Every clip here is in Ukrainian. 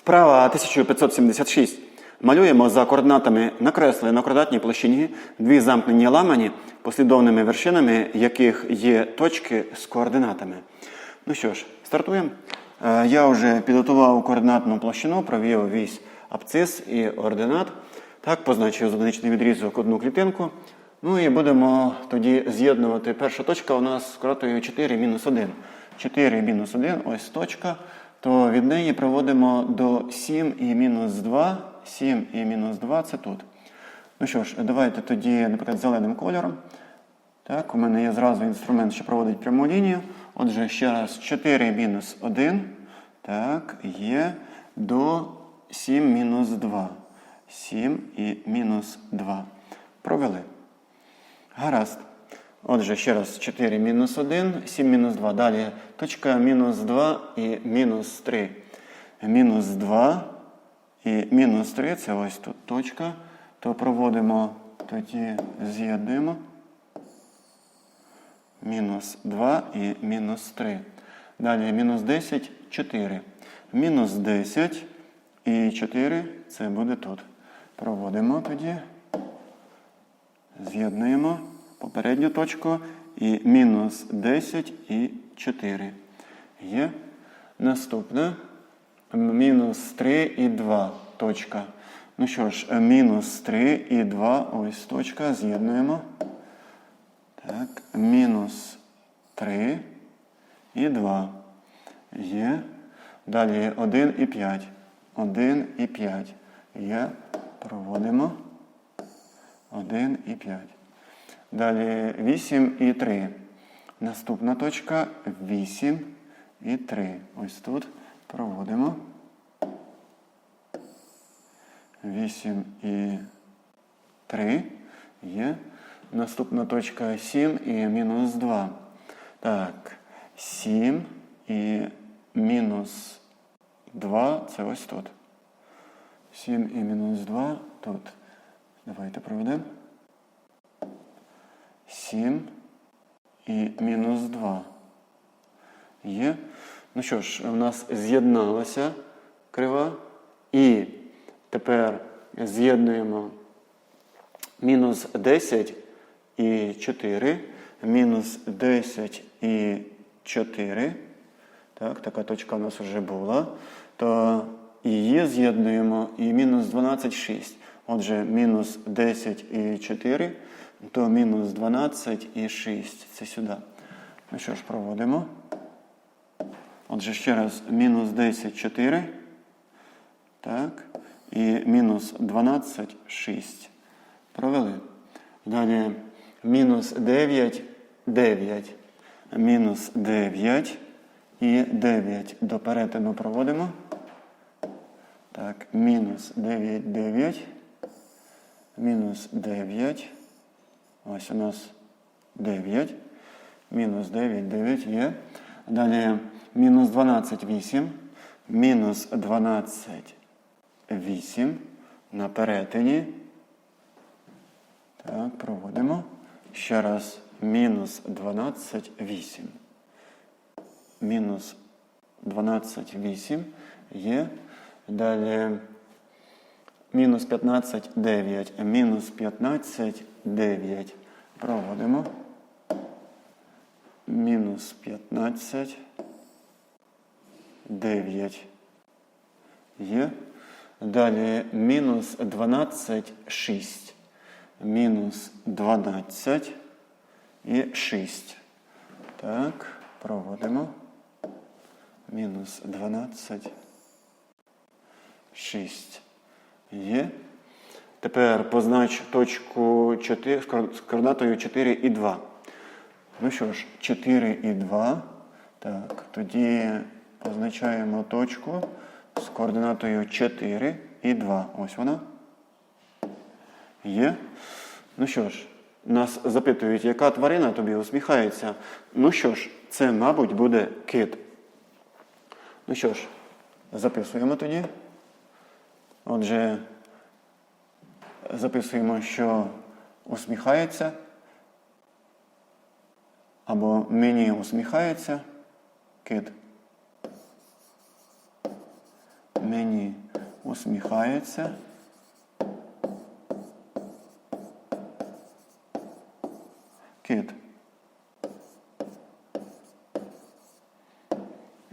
Вправа 1576. Малюємо за координатами накреслені на квадратній площині дві замкнені ламані, послідовними вершинами яких є точки з координатами. Ну що ж, стартуємо. Е, Я вже підготував координатну площину, провів вісь абцис і ординат. Так, позначив з відрізок одну клітинку. Ну і будемо тоді з'єднувати. Перша точка у нас з коротою 4 мінус 1. 4 мінус 1, ось точка. То від неї проводимо до 7 і мінус 2. 7 і мінус 2 це тут. Ну що ж, давайте тоді, наприклад, зеленим кольором. Так, у мене є зразу інструмент, що проводить пряму лінію. Отже, ще раз 4 мінус 1. Так, є до 7 мінус 2. 7 і мінус 2. Провели. Гаразд. Отже, ще раз 4 мінус 1, 7 мінус 2. Далі точка мінус 2 і мінус 3. Мінус 2 і мінус 3 це ось тут точка. То проводимо, тоді з'єднуємо. Мінус 2 і мінус 3. Далі мінус 10, 4. Мінус 10 і 4 це буде тут. Проводимо тоді. З'єднуємо попередню точку і мінус 10 і 4. Є. Наступне мінус 3 і 2 точка. Ну що ж, мінус 3 і 2, ось точка, з'єднуємо. Так, мінус 3 і 2. Є. Далі 1 і 5. 1 і 5. Є. Проводимо. 1 і 5. Далі 8 і 3. Наступна точка 8 і 3. Ось тут проводимо. 8 і 3 є. Наступна точка 7 і мінус 2. Так, 7 і мінус 2 це ось тут. 7 і мінус 2 тут. Давайте проведемо. 7 і мінус 2. Є. Ну що ж, у нас з'єдналася крива. І тепер з'єднуємо мінус 10 і 4. Мінус 10 і 4. Так, така точка у нас вже була. То її з'єднуємо і мінус 12, 6. Отже, мінус 10 і 4, то мінус 12 і 6. Це сюди. Ну що ж, проводимо. Отже, ще раз, мінус 10, 4. Так. І мінус 12, 6. Провели. Далі мінус 9, 9. Мінус 9 і 9. До перетину проводимо. Так, мінус 9, 9. Мінус 9. Ось у нас 9. Мінус 9, 9 є. Далі мінус 12, 8. Мінус 12, 8. На перетині. Так, проводимо. Ще раз. Мінус 12, 8. Мінус 12, 8 є. Далі мінус 15, 9. Мінус 15, 9. Проводимо. Мінус 15, 9. Є. Далі мінус 12, 6. Мінус 12 і 6. Так, проводимо. Мінус 12, 6. Є. Тепер познач точку 4 з координатою 4 і 2. Ну що ж, 4 і 2. Так, тоді позначаємо точку з координатою 4 і 2. Ось вона. Є. Ну що ж, нас запитують, яка тварина тобі усміхається. Ну що ж, це, мабуть, буде кит. Ну що ж, записуємо тоді. Отже, записуємо, що усміхається. Або мені усміхається кит. мені усміхається. Кит.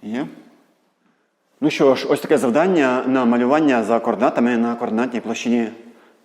Є. Ну що ж, ось таке завдання на малювання за координатами на координатній площині.